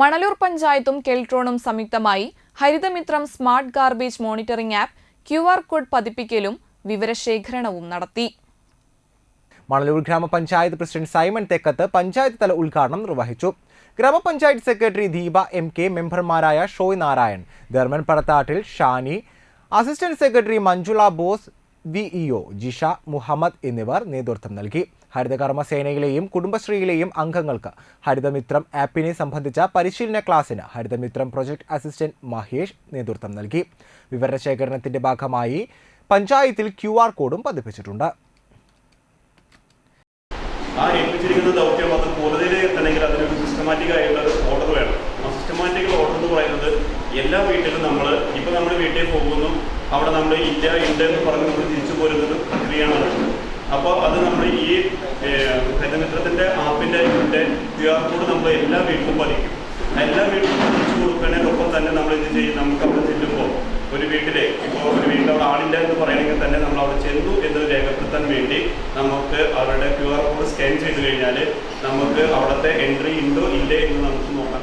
മണലൂർ പഞ്ചായത്തും കെൽട്രോണും സംയുക്തമായി Harithamithram smart garbage monitoring app Q R code പതിപ്പിക്കലും വിവരശേഖരണവും നടത്തി. മണലൂർ ഗ്രാമപഞ്ചായത്ത് പ്രസിഡന്റ് സൈമൺ തെക്കത്ത് പഞ്ചായത്ത് തല ഉദ്ഘാടനം നിർവഹിച്ചു. ഗ്രാമപഞ്ചായത്ത് സെക്രട്ടറി ദീപ എം കെ മെമ്പർമാരായ Shoy Narayan Dharman Padathattil Shani assistant secretary Manjula Bose V EO Jisha Muhammad എന്നിവർ നേതൃത്വം നൽകി. ഹരിതകർമ്മ സേനയിലെയും കുടുംബശ്രീയിലെയും അംഗങ്ങൾക്ക് ഹരിതമിത്രം ആപ്പിനെ സംബന്ധിച്ച പരിശീലന ക്ലാസ്സിന് ഹരിതമിത്രം പ്രൊജക്ട് അസിസ്റ്റന്റ് മഹേഷ് നേതൃത്വം നൽകി. വിവരശേഖരണത്തിന്റെ ഭാഗമായി പഞ്ചായത്തിൽ ക്യു ആർ കോഡും പതിപ്പിച്ചിട്ടുണ്ട്. ഒരു എന്ന് പറയുന്നത് എല്ലാ വീട്ടിലും നമ്മൾ ഇപ്പം നമ്മൾ വീട്ടിൽ പോകുന്നു അവിടെ നമ്മൾ ഇല്ല ഉണ്ട് എന്ന് പറഞ്ഞ് നമ്മൾ തിരിച്ചു പോരുന്നത് പ്രക്രിയയാണ് നടക്കുന്നത് അപ്പോൾ അത് നമ്മൾ ഈ ഹരിതമിത്രത്തിന്റെ ആപ്പിന്റെ ക്യു ആർ കോഡ് നമ്മൾ എല്ലാ വീട്ടിലും പതിക്കും. എല്ലാ വീട്ടിലും തിരിച്ചു കൊടുക്കുന്നതിനൊപ്പം തന്നെ നമ്മൾ ഇത് ചെയ്യും? നമുക്ക് അവിടെ ചെല്ലുമ്പോൾ ഒരു വീട്ടിലെ ഇപ്പോൾ ഒരു വീട്ടിൽ അവിടെ ആളില്ല എന്ന് പറയണമെങ്കിൽ തന്നെ നമ്മൾ അവിടെ ചെന്നു എന്ന് രേഖപ്പെടുത്താൻ വേണ്ടി നമുക്ക് അവരുടെ ക്യു ആർ കോഡ് സ്കാൻ ചെയ്ത് കഴിഞ്ഞാൽ നമുക്ക് അവിടുത്തെ എൻട്രി ഉണ്ടോ ഇല്ലേ എന്ന് നമുക്ക് നോക്കാൻ